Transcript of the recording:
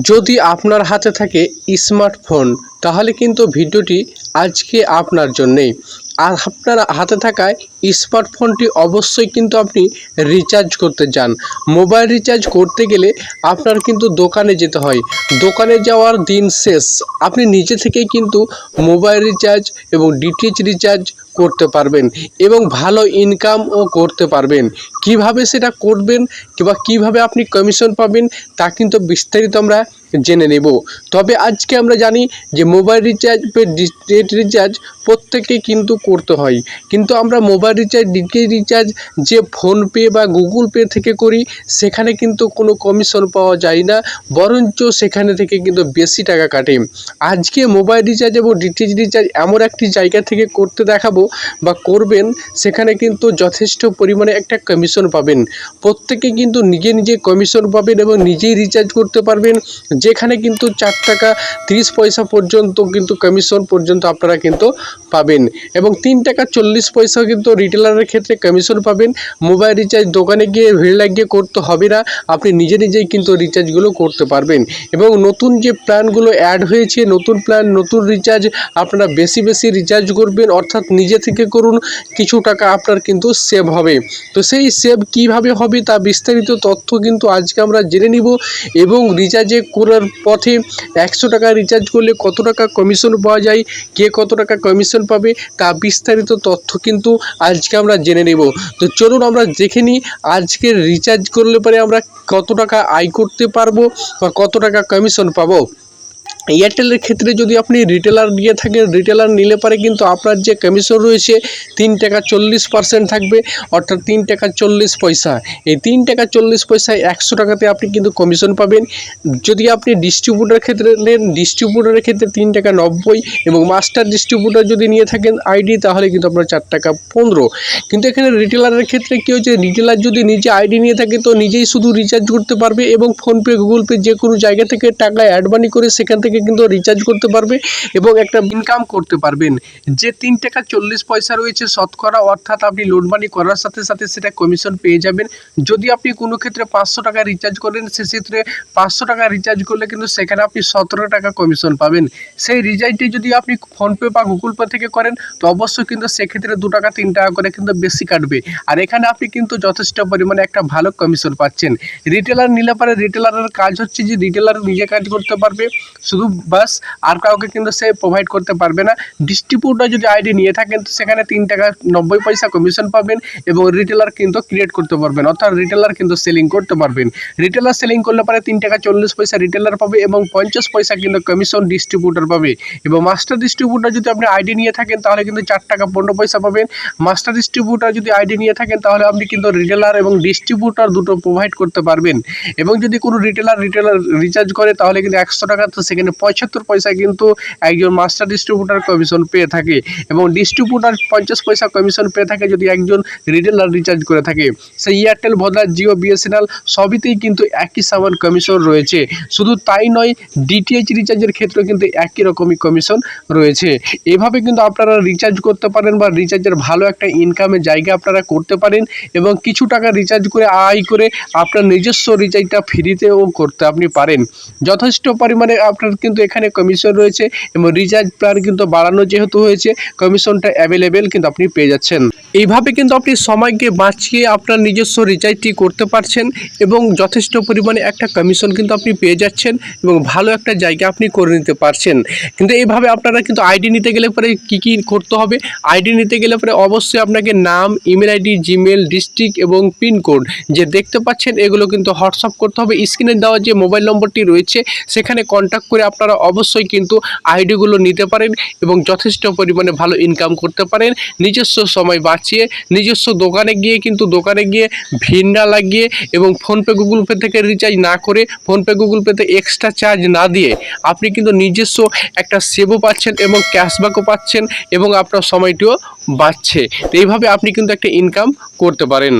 যদি আপনার হাতে থাকে স্মার্টফোন তাহলে কিন্তু ভিডিওটি আজকে আপনার জন্যেই। আর আপনার হাতে থাকায় স্মার্টফোনটি অবশ্যই কিন্তু আপনি রিচার্জ করতে যান মোবাইল রিচার্জ করতে গেলে আপনার কিন্তু দোকানে যেতে হয়। দোকানে যাওয়ার দিন শেষ। আপনি নিজে থেকেই কিন্তু মোবাইল রিচার্জ এবং ডিটিএইচ রিচার্জ করতে পারবেন এবং ভালো ইনকামও করতে পারবেন। কীভাবে সেটা করবেন কিংবা কীভাবে আপনি কমিশন পাবেন তা কিন্তু বিস্তারিত আমরা জেনে নেব। তবে আজকে আমরা জানি যে মোবাইল রিচার্জ ডেট রিচার্জ প্রত্যেকেই কিন্তু করতে হয়। কিন্তু আমরা মোবাইল রিচার্জ ডিটিএইচ রিচার্জ যে ফোনপে বা গুগল পে থেকে করি, সেখানে কিন্তু কোনো কমিশন পাওয়া যায় না। বরঞ্চ সেখানে থেকে কিন্তু বেশি টাকা কাটে। আজকে মোবাইল রিচার্জ এবং ডিটিএইচ রিচার্জ এমন একটি জায়গা থেকে করতে দেখাবো বা করবেন, সেখানে কিন্তু যথেষ্ট পরিমাণে একটা কমিশন পাবেন। প্রত্যেকে কিন্তু নিজে নিজে কমিশন পাবেন এবং নিজেই রিচার্জ করতে পারবেন। যেখানে কিন্তু চার টাকা, তিরিশ পয়সা পর্যন্ত কিন্তু কমিশন পর্যন্ত আপনারা কিন্তু পাবেন। এবং তিন টাকা চল্লিশ পয়সা কিন্তু রিটেলারের ক্ষেত্রে কমিশন পাবেন। মোবাইল রিচার্জ দোকানে গিয়ে ভিড় লাগিয়ে করতে হবে না। আপনি নিজে নিজেই কিন্তু রিচার্জগুলো করতে পারবেন। এবং নতুন যে প্ল্যানগুলো অ্যাড হয়েছে, নতুন প্ল্যান নতুন রিচার্জ আপনারা বেশি বেশি রিচার্জ করবেন। অর্থাৎ নিজে থেকে করুন, কিছু টাকা আপনার কিন্তু সেভ হবে। তো সেই সেভ কীভাবে হবে তা বিস্তারিত তথ্য কিন্তু আজকে আমরা জেনে নিব। এবং রিচার্জে করার পথে একশো টাকা রিচার্জ করলে কত টাকা কমিশন পাওয়া যায়, কে কত টাকা কমিশন পাবে, তা বিস্তারিত তথ্য কিন্তু আজকে আমরা জেনে নেব। তো চলুন আমরা দেখে নিই আজকে রিচার্জ করলে পরে আমরা কত টাকা আয় করতে পারব বা কত টাকা কমিশন পাবো। এয়ারটেলের ক্ষেত্রে যদি আপনি রিটেলার নিয়ে থাকেন রিটেলার নিলে পারে কিন্তু আপনার যে কমিশন রয়েছে, তিন টাকা চল্লিশ পার্সেন্ট থাকবে, অর্থাৎ তিন টাকা চল্লিশ পয়সা। এই তিন টাকা চল্লিশ পয়সায় একশো টাকাতে আপনি কিন্তু কমিশন পাবেন। যদি আপনি ডিস্ট্রিবিউটার ক্ষেত্রে নেন ডিস্ট্রিবিউটারের ক্ষেত্রে তিন টাকা নব্বই এবং মাস্টার ডিস্ট্রিবিউটার যদি নিয়ে থাকেন আইডি তাহলে কিন্তু আপনার চার টাকা পনেরো। কিন্তু এখানে রিটেলারের ক্ষেত্রে কী হচ্ছে রিটেলার যদি নিজে আইডি নিয়ে থাকে, তো নিজেই শুধু রিচার্জ করতে পারবে এবং ফোনপে গুগল পে যে কোনো জায়গা থেকে টাকা অ্যাডমানি করে সেখান থেকে কিন্তু রিচার্জ করতে পারবে এবং একটা ইনকাম করতে পারবেন। যে তিন টাকা চল্লিশ পয়সা রয়েছে শতকরা, অর্থাৎ আপনি লোড মানি করার সাথে সাথে সেটা কমিশন পেয়ে যাবেন। যদি আপনি কোনো ক্ষেত্রে পাঁচশো টাকা রিচার্জ করেন সেক্ষেত্রে পাঁচশো টাকা রিচার্জ করলে কিন্তু সেখানে আপনি সতেরো টাকা কমিশন পাবেন। সেই রিচার্জটি যদি আপনি ফোনপে বা গুগল পে থেকে করেন, তো অবশ্যই কিন্তু সেক্ষেত্রে দু টাকা, তিন টাকা করে কিন্তু বেশি কাটবে। আর এখানে আপনি কিন্তু যথেষ্ট পরিমাণে একটা ভালো কমিশন পাচ্ছেন। রিটেলার নিলে পারে রিটেলারের কাজ হচ্ছে যে রিটেলার নিজে কাজ করতে পারবে। শুধু বাস আর কাউকে কিন্তু সে প্রোভাইড করতে পারবে না। ডিস্ট্রিবিউটার যদি আইডি নিয়ে থাকেন তো সেখানে তিন টাকা নব্বই পয়সা কমিশন পাবেন এবং রিটেলার কিন্তু ক্রিয়েট করতে পারবেন। অর্থাৎ রিটেলার কিন্তু সেলিং করতে পারবেন। রিটেলার সেলিং করলে পরে তিন টাকা চল্লিশ পয়সা রিটেলার পাবে এবং পঞ্চাশ পয়সা কিন্তু কমিশন ডিস্ট্রিবিউটার পাবে। এবং মাস্টার ডিস্ট্রিবিউটার যদি আপনি আইডি নিয়ে থাকেন, তাহলে কিন্তু চার টাকা পনেরো পয়সা পাবেন। মাস্টার ডিস্ট্রিবিউটার যদি আইডি নিয়ে থাকেন, তাহলে আপনি কিন্তু রিটেলার এবং ডিস্ট্রিবিউটার দুটো প্রোভাইড করতে পারবেন। এবং যদি কোনো রিটেলার রিটেলার রিচার্জ করে, তাহলে কিন্তু একশো টাকা তো সেখানে পঁচাত্তর পয়সা কিন্তু একজন মাস্টার ডিস্ট্রিবিউটার কমিশন পেয়ে থাকে এবং ডিস্ট্রিবিউটার পঞ্চাশ পয়সা কমিশন পেয়ে থাকে যদি একজন রিটেলার রিচার্জ করে থাকে। সেই এয়ারটেল ভোডা জিও বিএসএনএল সবইতেই কিন্তু একই সমান কমিশন রয়েছে। শুধু তাই নয় ডিটিএইচ রিচার্জের ক্ষেত্রে কিন্তু একই রকমই কমিশন রয়েছে। এভাবে কিন্তু আপনারা রিচার্জ করতে পারেন বা রিচার্জের ভালো একটা ইনকামের জায়গা আপনারা করতে পারেন এবং কিছু টাকা রিচার্জ করে, আয় করে আপনার নিজস্ব রিচার্জটা ফ্রিতেও করতে আপনি পারেন। যথেষ্ট পরিমাণে আপনার কিন্তু এখানে কমিশন রয়েছে এবং রিচার্জ প্ল্যান কিন্তু বাড়ানো যেহেতু হয়েছে কমিশনটা অ্যাভেলেবেল কিন্তু আপনি পেয়ে যাচ্ছেন। এইভাবে কিন্তু আপনি সময়কে বাঁচিয়ে আপনার নিজস্ব রিচার্জটি করতে পারছেন এবং যথেষ্ট পরিমাণে একটা কমিশন কিন্তু আপনি পেয়ে যাচ্ছেন এবং ভালো একটা জায়গা আপনি করে নিতে পারছেন। কিন্তু এইভাবে আপনারা কিন্তু আইডি নিতে গেলে পরে কী কী করতে হবে? আইডি নিতে গেলে পরে অবশ্যই আপনাকে নাম ইমেল আইডি জিমেল ডিস্ট্রিক্ট এবং পিনকোড যে দেখতে পাচ্ছেন এগুলো কিন্তু হোয়াটসঅ্যাপ করতে হবে। স্ক্রিনে দেওয়া যে মোবাইল নম্বরটি রয়েছে, সেখানে কন্ট্যাক্ট করে আপনারা অবশ্যই কিন্তু আইডিগুলো নিতে পারেন এবং যথেষ্ট পরিমাণে ভালো ইনকাম করতে পারেন। নিজস্ব সময় বাঁচিয়ে, নিজস্ব দোকানে গিয়ে কিন্তু দোকানে গিয়ে না লাগিয়ে এবং ফোনপে গুগল পে থেকে রিচার্জ না করে ফোনপে গুগল পেতে এক্সট্রা চার্জ না দিয়ে আপনি কিন্তু নিজস্ব একটা সেভও পাচ্ছেন এবং ক্যাশব্যাকও পাচ্ছেন এবং আপনার সময়টিও বাঁচছে। তো এইভাবে আপনি কিন্তু একটা ইনকাম করতে পারেন।